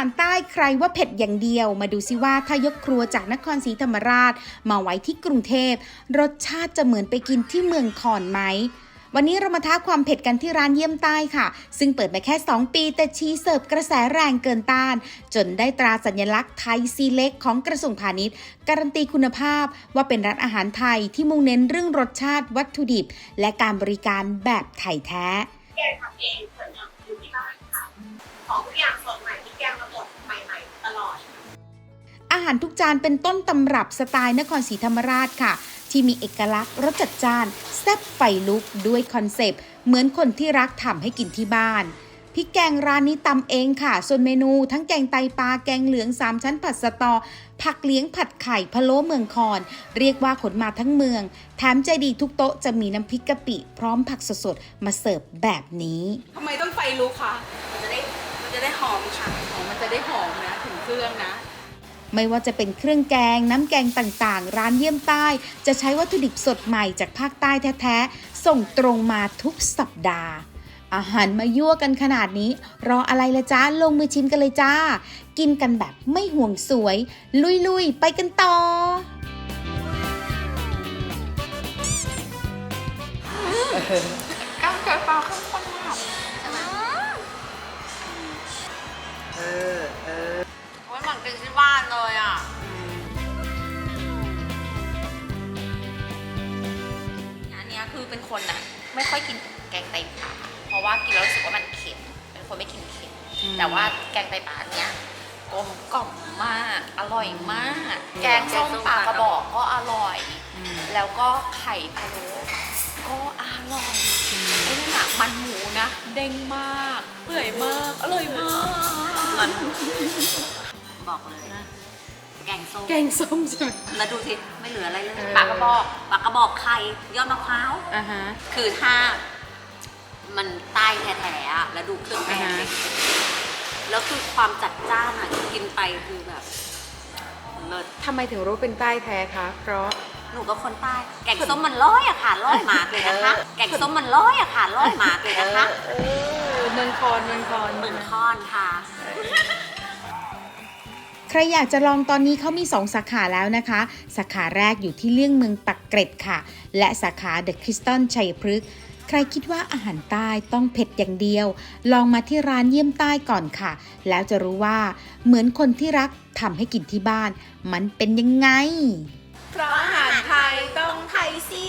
ารใต้ใครว่าเผ็ดอย่างเดียว มาดูซิว่าถ้ายกครัวจากนครศรีธรรมราช มาไว้ที่กรุงเทพ รสชาติจะเหมือนไปกินที่เมืองคอนไหมวันนี้เรามาท้าความเผ็ดกันที่ร้านเยี่ยมใต้ค่ะ ซึ่งเปิดมาแค่ 2 ปี แต่ชีเสิร์ฟกระแสแรงเกินต้าน จนได้ตราสัญลักษณ์ไทยซีเล็กของกระทรวงพาณิชย์ การันตีคุณภาพว่าเป็นร้านอาหารไทยที่มุ่งเน้นเรื่องรสชาติวัตถุดิบ และการบริการแบบไทยแท้แกทำเองเหมือนกับอยู่ที่บ้านค่ะ ของทุกอย่างสดารทุกจานเป็นต้นตำรับสไตล์นครศรีธรรมราชค่ะ ที่มีเอกลักษณ์รสจัดจ้านแซ่บไฟลุกด้วยคอนเซปต์ เหมือนคนที่รักทำให้กินที่บ้านพริกแกงร้านนี้ตำเองค่ะ ส่วนเมนูทั้งแกงไตปลา แกงเหลืองสามชั้นผัดสตอ ผักเลี้ยงผัดไข่พะโล้เมืองคอน เรียกว่าขนมาทั้งเมือง แถมใจดีทุกโต๊ะจะมีน้ำพริกกะปิ พร้อมผักสดๆ มาเสิร์ฟแบบนี้ทำไมต้องไฟลุกคะมันจะได้มันจะได้หอมค่ะหอ๋อมันจะได้หอมนะ ถึงเครื่องนะ ไม่ว่าจะเป็นเครื่องแกง น้ำแกงต่างๆ ร้านเยี่ยมใต้ จะใช้วัตถุดิบสดใหม่จากภาคใต้แท้ๆ ส่งตรงมาทุกสัปดาห์ อาหารมายั่วกันขนาดนี้ รออะไรละจ้าลงมือชิมกันเลยจ้า กินกันแบบไม่ห่วงสวย ลุยๆ ไปกันต่อก้าวไก่ปลาข้าวปั้นมากเออเออโอ้ยเหมือ นเป็นที่บ้านเลยอะ อันเนี้ยคือเป็นคนน่ะไม่ค่อยกินแกงไตปลาเพราะว่ากินแล้วรู้สึกว่ามันเค็มเป็นคนไม่กินเค็มแต่ว่าแกงไตปลาเนี้ยกลมกล่อมมาก อร่อยมาก แกงส้มปลากระบอกก็อร่อย แล้วก็ไข่พะโล้ก็อร่อยไอ้นั่นน่ะมันหมูนะ เด้งมาก เปื่อยมาก อร่อยมาก บอกเลยนะแกงส้มแกงส้มใช่ไหมแล้วดูสิไม่เหลืออะไรเลยเออปากกระบอกปากกระบอกไข่ยอดมะพร้าวอ่าฮะ คือถ้ามันใต้แท้ๆอะแล้วดูเครื่องแกงอ่าฮะสิแล้วคือความจัดจ้านอะกินไปคือแบบเลิศ ทำไมถึงรู้เป็นใต้แท้คะ เพราะ หนูก็คนใต้ แกงส้มมันร้อยอะค่ะร้อยหมากเลยนะคะเออแกงส้มมันร้อยอะค่ะร้อยหมากเลยนะคะเออเมืองคอนเมืองคอนเมืองคอนค่ะ ใครอยากจะลองตอนนี้เขามี 2 สาขาแล้วนะคะ สาขาแรกอยู่ที่เลี่ยงเมืองปักเกร็ดค่ะ และสาขาเดอะคริสตันชัยพฤกษ์ใครคิดว่าอาหารใต้ต้องเผ็ดอย่างเดียว ลองมาที่ร้านเยี่ยมใต้ก่อนค่ะ แล้วจะรู้ว่าเหมือนคนที่รักทำให้กินที่บ้าน มันเป็นยังไง เพราะอาหารไทยต้องไทยซี